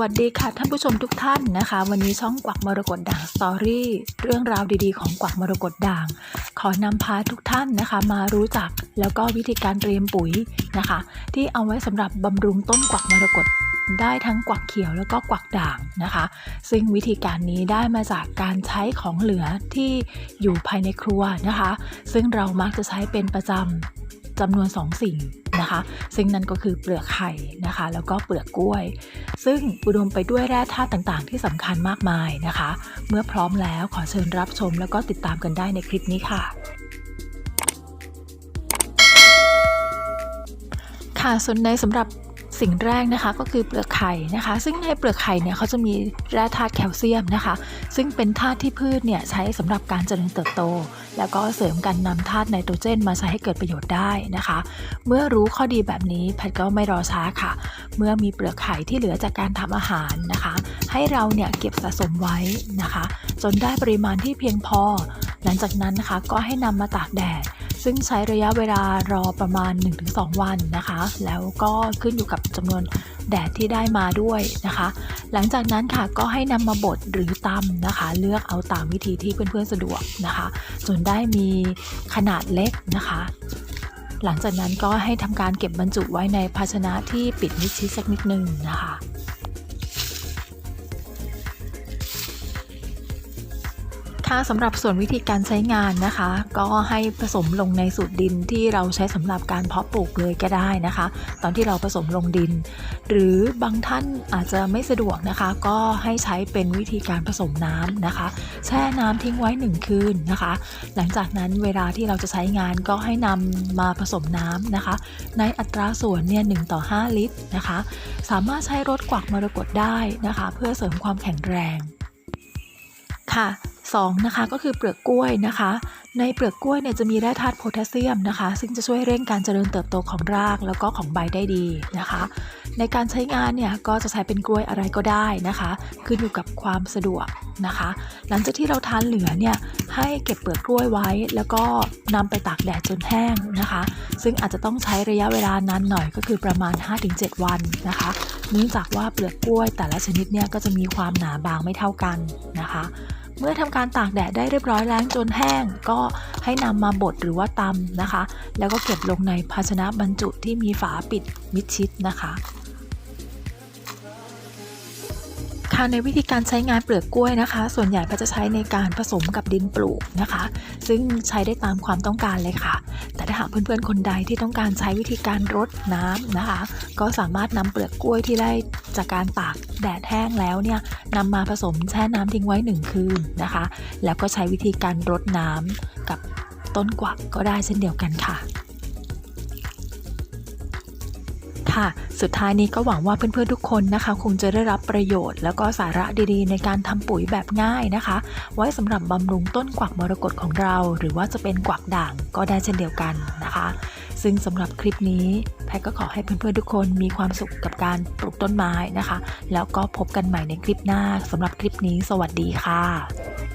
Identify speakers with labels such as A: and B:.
A: วัสดีค่ะท่านผู้ชมทุกท่านนะคะ วันนี้ช่องกวักมรกตด่างสตอรี่เรื่องราวดีๆของกวักมรกตด่าง ขอนำพาทุกท่านนะคะ มารู้จักแล้วก็วิธีการเตรียมปุ๋ยนะคะ ที่เอาไว้สำหรับบำรุงต้นกวักมรกตได้ทั้งกวักเขียวแล้วก็กวักด่างนะคะ ซึ่งวิธีการนี้ได้มาจากการใช้ของเหลือที่อยู่ภายในครัวนะคะ ซึ่งเรามักจะใช้เป็นประจำ จำนวน 2 สิ่งนะคะ ซึ่งนั่นก็คือเปลือกไข่นะคะ แล้วก็เปลือกกล้วย ซึ่งอุดมไปด้วยแร่ธาตุต่างๆ ที่สำคัญมากมายนะคะ เมื่อพร้อมแล้วขอเชิญรับชมแล้วก็ติดตามกันได้ในคลิปนี้ค่ะค่ะส่วนในสำหรับ สิ่งแรกนะคะก็คือเปลือกไข่นะคะ ซึ่งในเปลือกไข่เนี่ยเขาจะมีแร่ธาตุแคลเซียมนะคะ ซึ่งเป็นธาตุที่พืชเนี่ยใช้สำหรับการเจริญเติบโต แล้วก็เสริมการนำธาตุไนโตรเจน มาใช้ให้เกิดประโยชน์ได้นะคะ เมื่อรู้ข้อดีแบบนี้แพทย์ก็ไม่รอช้าค่ะ เมื่อมีเปลือกไข่ที่เหลือจากการทำอาหารนะคะ ให้เราเนี่ยเก็บสะสมไว้นะคะ จนได้ปริมาณที่เพียงพอ หลังจากนั้นนะคะก็ให้นำมาตากแดด ซึ่งใช้ระยะเวลารอประมาณ 1-2 วันนะคะ แล้วก็ขึ้นอยู่กับจำนวนแดดที่ได้มาด้วยนะคะ หลังจากนั้นค่ะก็ให้นำมาบดหรือตำนะคะ เลือกเอาตามวิธีที่เพื่อนๆสะดวกนะคะ จนได้มีขนาดเล็กนะคะ หลังจากนั้นก็ให้ทำการเก็บบรรจุไว้ในภาชนะที่ปิดมิดชิดสักนิดนึงนะคะ ค่ะสำหรับส่วนวิธีการใช้งานนะคะ ก็ให้ผสมลงในสูตรดินที่เราใช้สำหรับการเพาะปลูกเลยก็ได้นะคะ ตอนที่เราผสมลงดิน หรือบางท่านอาจจะไม่สะดวกนะคะ ก็ให้ใช้เป็นวิธีการผสมน้ำนะคะ แช่น้ำทิ้งไว้ 1 คืนนะคะ หลังจากนั้นเวลาที่เราจะใช้งานก็ให้นำมาผสมน้ำนะคะ ในอัตราส่วนเนี่ยหต่อ 5 ลิตรนะคะ สามารถใช้รถกวักมรกตได้นะคะ เพื่อเสริมความแข็งแรงค่ะ 2นะคะก็คือเปลือกกล้วยนะคะ ในเปลือกกล้วยเนี่ยจะมีแร่ธาตุโพแทสเซียมนะคะ ซึ่งจะช่วยเร่งการเจริญเติบโตของรากแล้วก็ของใบได้ดีนะคะ ในการใช้งานเนี่ยก็จะใช้เป็นกล้วยอะไรก็ได้นะคะ ขึ้นอยู่กับความสะดวกนะคะ หลังจากที่เราทานเหลือเนี่ยให้เก็บเปลือกกล้วยไว้ แล้วก็นำไปตากแดดจนแห้งนะคะ ซึ่งอาจจะต้องใช้ระยะเวลานานหน่อยก็คือประมาณ 5-7 วันนะคะเนื่องจากว่าเปลือกกล้วยแต่ละชนิดเนี่ยก็จะมีความหนาบางไม่เท่ากันนะคะ เมื่อทำการตากแดดได้เรียบร้อยแล้วจนแห้ง ก็ให้นำมาบดหรือว่าตำนะคะ แล้วก็เก็บลงในภาชนะบรรจุที่มีฝาปิดมิดชิดนะคะ ค่ะในวิธีการใช้งานเปลือกกล้วยนะคะ ส่วนใหญ่ก็จะใช้ในการผสมกับดินปลูกนะคะ ซึ่งใช้ได้ตามความต้องการเลยค่ะ แต่ถ้าหากเพื่อนๆคนใดที่ต้องการใช้วิธีการรดน้ำนะคะ ก็สามารถนำเปลือกกล้วยที่ได้จากการตากแดดแห้งแล้วเนี่ยนำมาผสมแช่น้ำทิ้งไว้ 1 คืนนะคะ แล้วก็ใช้วิธีการรดน้ำกับต้นกวักก็ได้เช่นเดียวกันค่ะ ค่ะ สุดท้ายนี้ก็หวังว่าเพื่อนๆทุกคนนะคะ คงจะได้รับประโยชน์ แล้วก็สาระดีๆ ในการทำปุ๋ยแบบง่ายนะคะ ไว้สำหรับบำรุงต้นกวักมรกตของเรา หรือว่าจะเป็นกวักด่างก็ได้เช่นเดียวกันนะคะ ซึ่งสำหรับคลิปนี้แพทก็ขอให้เพื่อนๆทุกคนมีความสุขกับการปลูกต้นไม้นะคะ แล้วก็พบกันใหม่ในคลิปหน้าสำหรับคลิปนี้ สวัสดีค่ะ